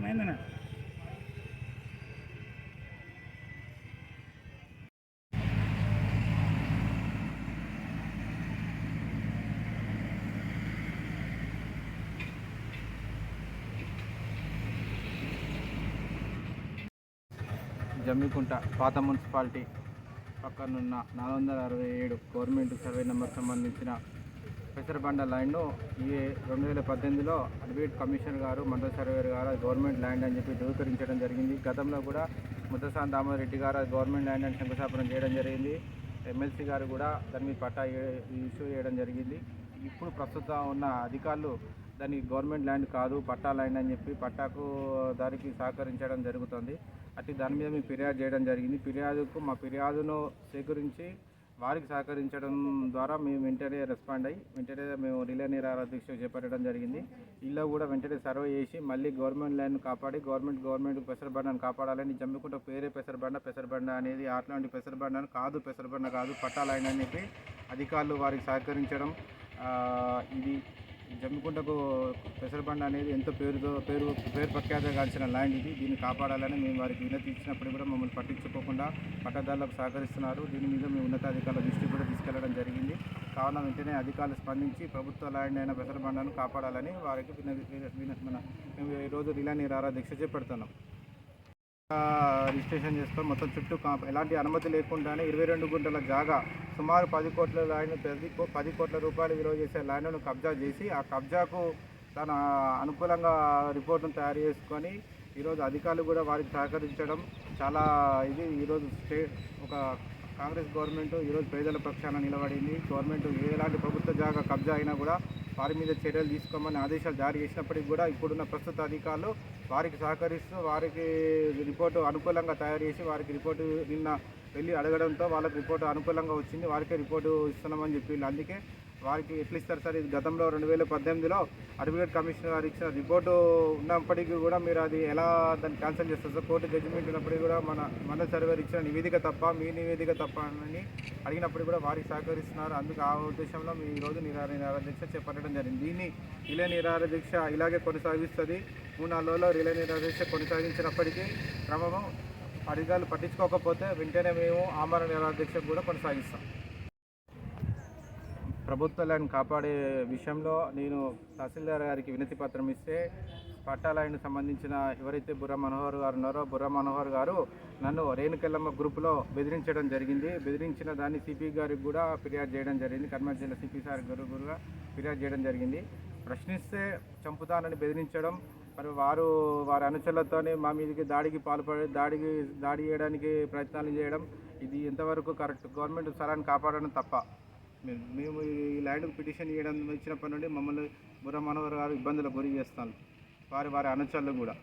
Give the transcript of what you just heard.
మైందన జమ్మికుంట పాత మున్సిపాలిటీ పక్కనున్న నాలుగు వందల అరవై ఏడు గవర్నమెంట్ సర్వే నెంబర్ సంబంధించిన పెసరబండ ల్యాండ్ను ఈ రెండు వేల పద్దెనిమిదిలో అడ్వకేట్ కమిషనర్ గారు మండల సర్వేర్ గారు గవర్నమెంట్ ల్యాండ్ అని చెప్పి ధృవీకరించడం జరిగింది. గతంలో కూడా ముద్దసాన్ దామోదర్ రెడ్డి గారు గవర్నమెంట్ ల్యాండ్ అని శంకుస్థాపన చేయడం జరిగింది. ఎమ్మెల్సీ గారు కూడా దాని మీద పట్టా ఇష్యూ చేయడం జరిగింది. ఇప్పుడు ప్రస్తుతం ఉన్న అధికారులు దానికి గవర్నమెంట్ ల్యాండ్ కాదు పట్టా ల్యాండ్ అని చెప్పి పట్టాకు దానికి సహకరించడం జరుగుతుంది. అట్టి దాని మీద మేము ఫిర్యాదు చేయడం జరిగింది. ఫిర్యాదుకు మా ఫిర్యాదును సేకరించి వారికి సహకరించడం ద్వారా మేము వెంటనే రెస్పాండ్ అయ్యి వెంటనే మేము రిలే నిరాహార దీక్ష చేపట్టడం జరిగింది. ఇలా కూడా వెంటనే సర్వే చేసి మళ్ళీ గవర్నమెంట్ ల్యాండ్ కాపాడి గవర్నమెంట్ గవర్నమెంట్ పెసరబండను కాపాడాలని జమ్మికుంట పేరే పెసరబండ పెసరబండ అనేది అట్లాంటి పెసరబండను కాదు పెసరబండ కాదు పట్టా అనేది చెప్పి అధికారులు వారికి సహకరించడం ఇది జమ్మికుంటకు పెసరబండ అనేది ఎంతో పేరుతో పేరు పేరు ప్రఖ్యాతగాల్సిన ల్యాండ్ ఇది. దీన్ని కాపాడాలని మేము వారికి వినతి ఇచ్చినప్పుడు కూడా మమ్మల్ని పట్టించుకోకుండా పట్టదారులకు సహకరిస్తున్నారు. దీని మీద మేము ఉన్నతాధికారుల దృష్టికి కూడా తీసుకెళ్ళడం జరిగింది. కావున వెంటనే అధికారులు స్పందించి ప్రభుత్వ ల్యాండ్ అయిన పెసరబండను కాపాడాలని వారికి విన మన మేము ఈరోజు రిలా నిరారా దీక్ష చేపడుతున్నాం. రిజిస్ట్రేషన్ చేసుకొని మొత్తం చుట్టూ కా- ఎలాంటి అనుమతి లేకుండానే ఇరవై రెండు గుంటల జాగా సుమారు పది కోట్ల ల్యాండ్ పది పది కోట్ల రూపాయలు విలువ చేసే ల్యాండ్ను కబ్జా చేసి ఆ కబ్జాకు తన అనుకూలంగా రిపోర్టును తయారు చేసుకొని ఈరోజు అధికారులు కూడా వారికి సహకరించడం చాలా ఇది. ఈరోజు స్టే ఒక కాంగ్రెస్ గవర్నమెంట్ ఈరోజు పేదల పక్షాన నిలబడింది. గవర్నమెంట్ ఎలాంటి ప్రభుత్వ జాగా కబ్జా అయినా కూడా వారి మీద చర్యలు తీసుకోమని ఆదేశాలు జారీ చేసినప్పటికీ కూడా ఇప్పుడున్న ప్రస్తుత అధికారులు వారికి సహకరిస్తూ వారికి రిపోర్టు అనుకూలంగా తయారు చేసి వారికి రిపోర్టు నిన్న వెళ్ళి అడగడంతో వాళ్ళకి రిపోర్టు అనుకూలంగా వచ్చింది. వారికే రిపోర్టు ఇస్తున్నామని చెప్పి అందుకే వారికి ఎట్లా ఇస్తారు సార్? ఇది గతంలో రెండు వేల పద్దెనిమిదిలో అడ్వకేట్ కమిషనర్ గారు ఇచ్చిన రిపోర్టు ఉన్నప్పటికీ కూడా మీరు అది ఎలా దాన్ని క్యాన్సిల్ చేస్తారు సార్? కోర్టు జడ్జిమెంట్ ఉన్నప్పటికీ కూడా మన మన సర్వేర్ ఇచ్చిన నివేదిక తప్ప మీ నివేదిక తప్ప అని అడిగినప్పుడు కూడా వారికి సహకరిస్తున్నారు. అందుకు ఆ ఉద్దేశంలో మీ ఈరోజు నిరాహార నిరాహార దీక్ష చేపట్టడం జరిగింది. దీన్ని రిలే నిరాహార దీక్ష ఇలాగే కొనసాగిస్తుంది. మూడు నాలుగు రోజుల్లో రిలే నిరాహార దీక్ష కొనసాగించినప్పటికీ క్రమము అధికారులు పట్టించుకోకపోతే వెంటనే మేము ఆమరణ నిరాహార దీక్ష కూడా కొనసాగిస్తాం. ప్రభుత్వ ల్యాండ్ కాపాడే విషయంలో నేను తహసీల్దార్ గారికి వినతి పత్రం ఇస్తే పట్టా ల్యాండ్ సంబంధించిన ఎవరైతే బుర్ర మనోహర్ గారు ఉన్నారో బుర్ర మనోహర్ గారు నన్ను రేణుకెల్లమ్మ గ్రూప్లో బెదిరించడం జరిగింది. బెదిరించిన దాన్ని సిపి గారికి కూడా ఫిర్యాదు చేయడం జరిగింది. కర్నూలు జిల్లా సిపి సార్ గారు గురుగా ఫిర్యాదు చేయడం జరిగింది. ప్రశ్నిస్తే చంపుతానని బెదిరించడం మరి వారు వారి అనుచరులతోనే మా మీదకి దాడికి పాల్పడి దాడికి దాడి చేయడానికి ప్రయత్నాలు చేయడం ఇది ఎంతవరకు కరెక్ట్? గవర్నమెంట్ స్థలాన్ని కాపాడడం తప్ప. మేము మేము ఈ ల్యాండ్కు పిటిషన్ చేయడం ఇచ్చినప్పటి నుండి మమ్మల్ని బుర్ర మనోహర్ గారు ఇబ్బందులకు గురి చేస్తాను వారి వారి అనుచరులు కూడా.